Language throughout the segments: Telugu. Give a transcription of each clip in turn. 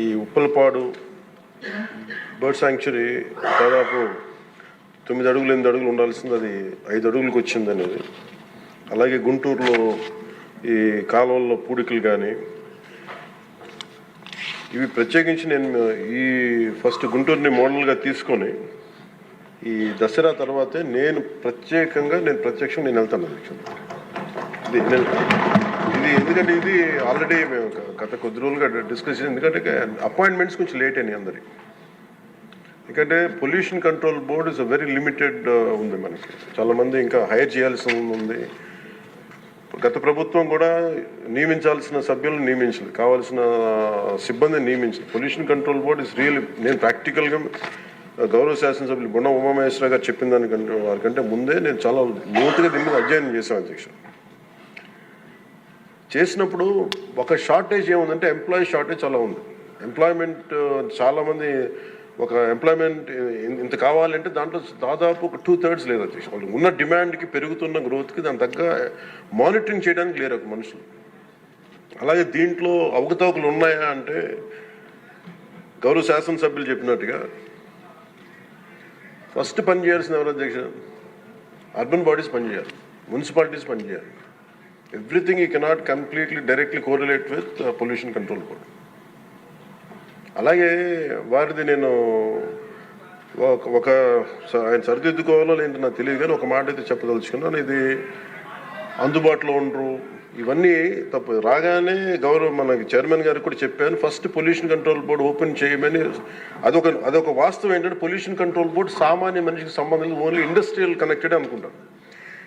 ఈ ఉప్పలపాడు బర్డ్ శాంక్చురీ దాదాపు తొమ్మిది అడుగులు ఎనిమిది అడుగులు ఉండాల్సింది. అది ఐదు అడుగులకు వచ్చింది అనేది. అలాగే గుంటూరులో ఈ కాలువల్లో పూడికలు కానీ ఇవి ప్రత్యేకించి నేను ఈ ఫస్ట్ గుంటూరుని మోడల్గా తీసుకొని ఈ దసరా తర్వాతే నేను ప్రత్యేకంగా నేను ప్రత్యక్షంగా నేను వెళ్తాను. అధ్యక్షుడు ఇది నేను ఇది ఎందుకంటే ఇది ఆల్రెడీ మేము గత కొద్ది రోజులుగా డిస్కస్ ఎందుకంటే అపాయింట్మెంట్స్ కొంచెం లేట్ అయినాయి అందరి. ఎందుకంటే pollution control board is very limited ఉంది మనకి. చాలామంది ఇంకా హైర్ చేయాల్సి ఉంది. గత ప్రభుత్వం కూడా నియమించాల్సిన సభ్యులను నియమించలేదు. కావాల్సిన సిబ్బందిని నియమించలేదు. Pollution control board is real నేను ప్రాక్టికల్గా uh, గౌరవ శాసనసభ్యులు బుణ ఉమామహేశ్వర గారు చెప్పిన దానికంటే వారికంటే ముందే నేను చాలా లోతుగా దీని మీద అధ్యయనం చేశాను అధ్యక్షుడు చేసినప్పుడు ఒక షార్టేజ్ ఏముందంటే ఎంప్లాయీ షార్టేజ్ చాలా ఉంది. ఎంప్లాయ్మెంట్ uh, చాలామంది ఒక ఎంప్లాయ్మెంట్ uh, ఇంత కావాలంటే దాంట్లో దాదాపు ఒక టూ థర్డ్స్ లేదు అధ్యక్ష వాళ్ళు ఉన్న డిమాండ్కి పెరుగుతున్న గ్రోత్కి దాని తగ్గ మానిటరింగ్ చేయడానికి లేరు ఒక మనుషులు. అలాగే దీంట్లో అవకతవకలు ఉన్నాయా అంటే గౌరవ శాసనసభ్యులు చెప్పినట్టుగా ఫస్ట్ పనిచేయాల్సిన ఎవరు అధ్యక్ష అర్బన్ బాడీస్ పనిచేయాలి. మున్సిపాలిటీస్ పనిచేయాలి. ఎవ్రీథింగ్ ఈ cannot completely directly correlate with pollution control board అలాగే వారిది నేను ఒక- ఒక ఆయన సరిదిద్దుకోవాలో లేదంటే నాకు తెలియదు కానీ ఒక మాట అయితే చెప్పదలుచుకున్నాను. ఇది అందుబాటులో ఉండరు. ఇవన్నీ తప్పు. రాగానే గౌరవ మనకి చైర్మన్ గారికి కూడా చెప్పాను. First pollution control board open చేయమని అదొక అదొక వాస్తవం ఏంటంటే పొల్యూషన్ కంట్రోల్ బోర్డు సామాన్య మనిషికి సంబంధించి ఓన్లీ ఇండస్ట్రియల్ కనెక్టెడ్ అనుకుంటాను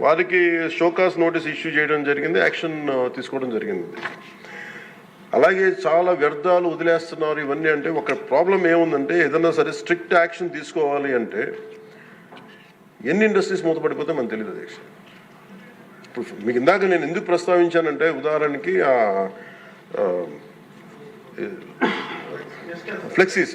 వారికి షోకాస్ నోటీస్ ఇష్యూ చేయడం జరిగింది యాక్షన్ తీసుకోవడం జరిగింది. అలాగే చాలా వ్యర్థాలు వదిలేస్తున్నారు ఇవన్నీ అంటే ఒక ప్రాబ్లం ఏముందంటే ఏదైనా సరే స్ట్రిక్ట్ యాక్షన్ తీసుకోవాలి అంటే ఎన్ని ఇండస్ట్రీస్ మూతపడిపోతే మనకు తెలియదు అధ్యక్ష ఇప్పుడు మీకు ఇందాక నేను ఎందుకు ప్రస్తావించానంటే ఉదాహరణకి ఆ ఫ్లెక్సీస్.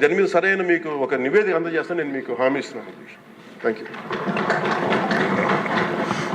దాని మీద సరైన మీకు ఒక నివేదిక అందజేస్తాను నేను మీకు హామీ ఇస్తున్నాను. Thank you